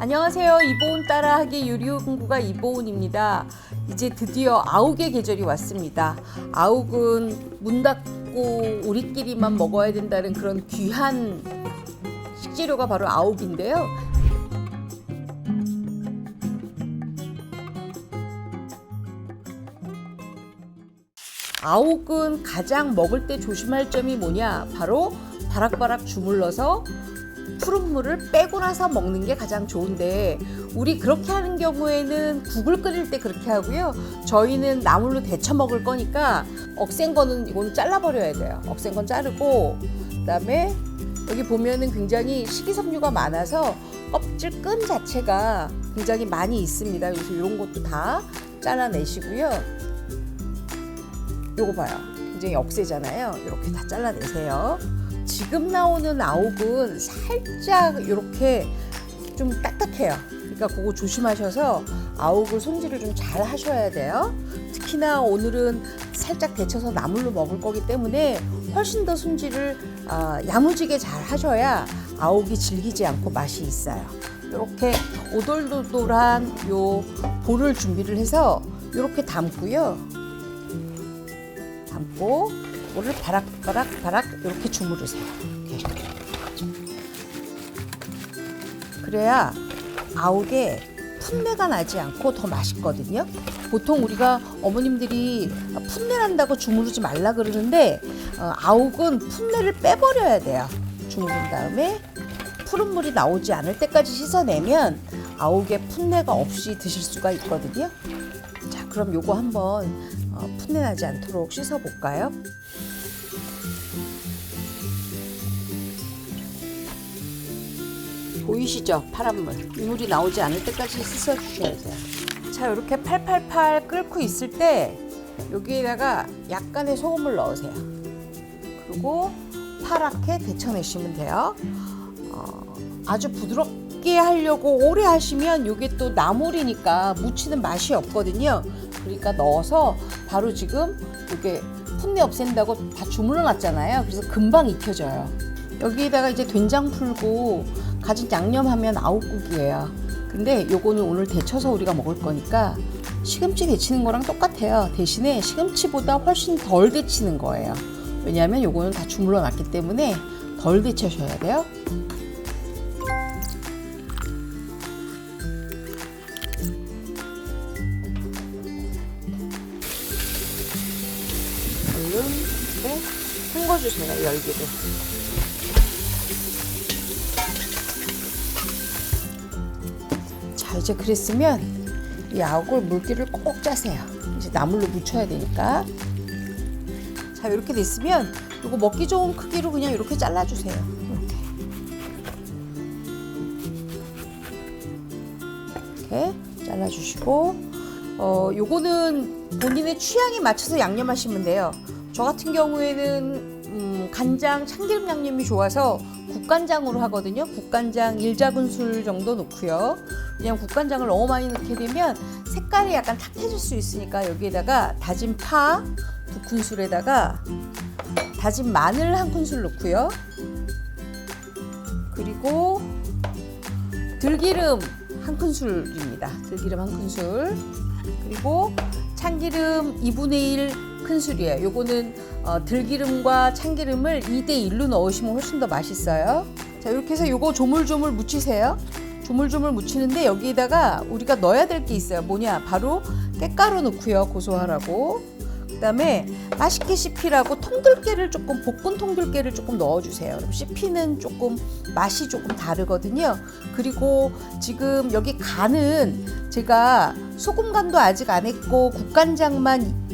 안녕하세요. 이보은 따라하기 요리연구가 이보은입니다. 이제 드디어 아욱의 계절이 왔습니다. 아욱은 문 닫고 우리끼리만 먹어야 된다는 그런 귀한 식재료가 바로 아욱인데요. 아욱은 가장 먹을 때 조심할 점이 뭐냐? 바로 바락바락 주물러서 푸른 물을 빼고 나서 먹는 게 가장 좋은데 우리 그렇게 하는 경우에는 국을 끓일 때 그렇게 하고요. 저희는 나물로 데쳐 먹을 거니까 억센 거는 이거는 잘라버려야 돼요. 억센 건 자르고 그다음에 여기 보면은 굉장히 식이섬유가 많아서 껍질 끈 자체가 굉장히 많이 있습니다. 그래서 이런 것도 다 잘라내시고요. 요거 봐요. 굉장히 억세잖아요. 이렇게 다 잘라내세요. 지금 나오는 아욱은 살짝 이렇게 좀 딱딱해요. 그러니까 그거 조심하셔서 아욱을 손질을 좀 잘 하셔야 돼요. 특히나 오늘은 살짝 데쳐서 나물로 먹을 거기 때문에 훨씬 더 손질을 아, 야무지게 잘 하셔야 아욱이 질기지 않고 맛이 있어요. 이렇게 오돌도돌한 요 볼을 준비를 해서 이렇게 담고요. 담고 물을 바락바락 바락 이렇게 주무르세요. 이렇게. 그래야 아욱에 풋내가 나지 않고 더 맛있거든요. 보통 우리가 어머님들이 풋내 난다고 주무르지 말라 그러는데 어, 아욱은 풋내를 빼버려야 돼요. 주무른 다음에 푸른 물이 나오지 않을 때까지 씻어내면 아욱에 풋내가 없이 드실 수가 있거든요. 자, 그럼 요거 한번 어, 풋내 나지 않도록 씻어 볼까요? 보이시죠? 파란 물. 이 물이 나오지 않을 때까지 씻어 주셔야 돼요. 자, 이렇게 팔팔팔 끓고 있을 때 여기에다가 약간의 소금을 넣으세요. 그리고 파랗게 데쳐내시면 돼요. 어, 아주 부드럽게 하려고 오래 하시면 이게 또 나물이니까 무치는 맛이 없거든요. 그러니까 넣어서 바로 지금 이게 풋내 없앤다고 다 주물러 놨잖아요. 그래서 금방 익혀져요. 여기에다가 이제 된장 풀고 가진 양념하면 아욱국이에요. 근데 요거는 오늘 데쳐서 우리가 먹을 거니까 시금치 데치는 거랑 똑같아요. 대신에 시금치보다 훨씬 덜 데치는 거예요. 왜냐하면 요거는 다 주물러 놨기 때문에 덜 데쳐셔야 돼요. 헹궈주세요 열기를. 자 이제 그랬으면 이 아욱을 물기를 꼭 짜세요. 이제 나물로 묻혀야 되니까. 자 이렇게 됐으면 이거 먹기 좋은 크기로 그냥 이렇게 잘라주세요. 이렇게. 이렇게 잘라주시고 어 요거는 본인의 취향에 맞춰서 양념하시면 돼요. 저 같은 경우에는 음, 간장 참기름 양념이 좋아서 국간장으로 하거든요. 국간장 1작은술 정도 넣고요. 왜냐면 국간장을 너무 많이 넣게 되면 색깔이 약간 탁해질 수 있으니까 여기에다가 다진 파 두 큰술에다가 다진 마늘 한 큰술 넣고요. 그리고 들기름 한 큰술입니다. 들기름 한 큰술. 그리고 참기름 2분의 1 큰술이에요. 요거는 어, 들기름과 참기름을 2대 1로 넣으시면 훨씬 더 맛있어요. 자, 이렇게 해서 요거 조물조물 묻히세요. 조물조물 묻히는데 여기에다가 우리가 넣어야 될 게 있어요. 뭐냐? 바로 깻가루 넣고요. 고소하라고. 그다음에 맛있게 씹히라고 통들깨를 조금 볶은 통들깨를 조금 넣어주세요. 그럼 씹히는 조금 맛이 조금 다르거든요. 그리고 지금 여기 간은 제가 소금 간도 아직 안 했고 국간장만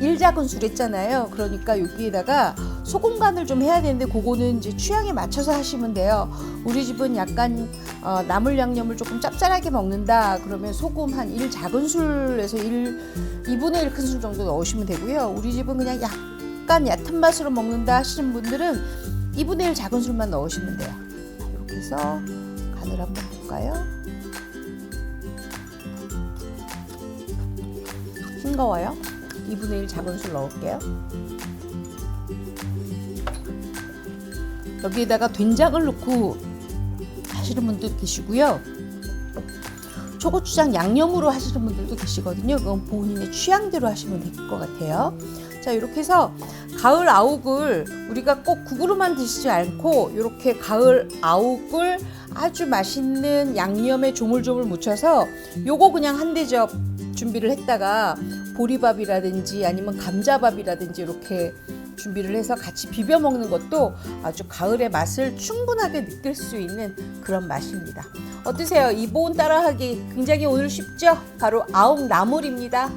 1작은술 했잖아요. 그러니까 여기에다가 소금 간을 좀 해야 되는데 그거는 이제 취향에 맞춰서 하시면 돼요. 우리 집은 약간 어, 나물 양념을 조금 짭짤하게 먹는다. 그러면 소금 한 1작은술에서 1 2분의 1 큰 술 정도 넣으시면 되고요. 우리 집은 그냥 약간 얕은 맛으로 먹는다 하시는 분들은 2분의 1 작은 술만 넣으시면 돼요. 이렇게 해서 간을 한번 볼까요? 싱거워요. 2분의 1 작은 술 넣을게요. 여기에다가 된장을 넣고 하시는 분도 계시고요. 초고추장 양념으로 하시는 분들도 계시거든요. 그건 본인의 취향대로 하시면 될 것 같아요. 자, 이렇게 해서 가을 아욱을 우리가 꼭 국으로만 드시지 않고 이렇게 가을 아욱을 아주 맛있는 양념에 조물조물 묻혀서 요거 그냥 한 대접 준비를 했다가 보리밥이라든지 아니면 감자밥이라든지 이렇게 준비를 해서 같이 비벼 먹는 것도 아주 가을의 맛을 충분하게 느낄 수 있는 그런 맛입니다. 어떠세요? 이보은 따라하기 굉장히 오늘 쉽죠? 바로 아욱 나물입니다.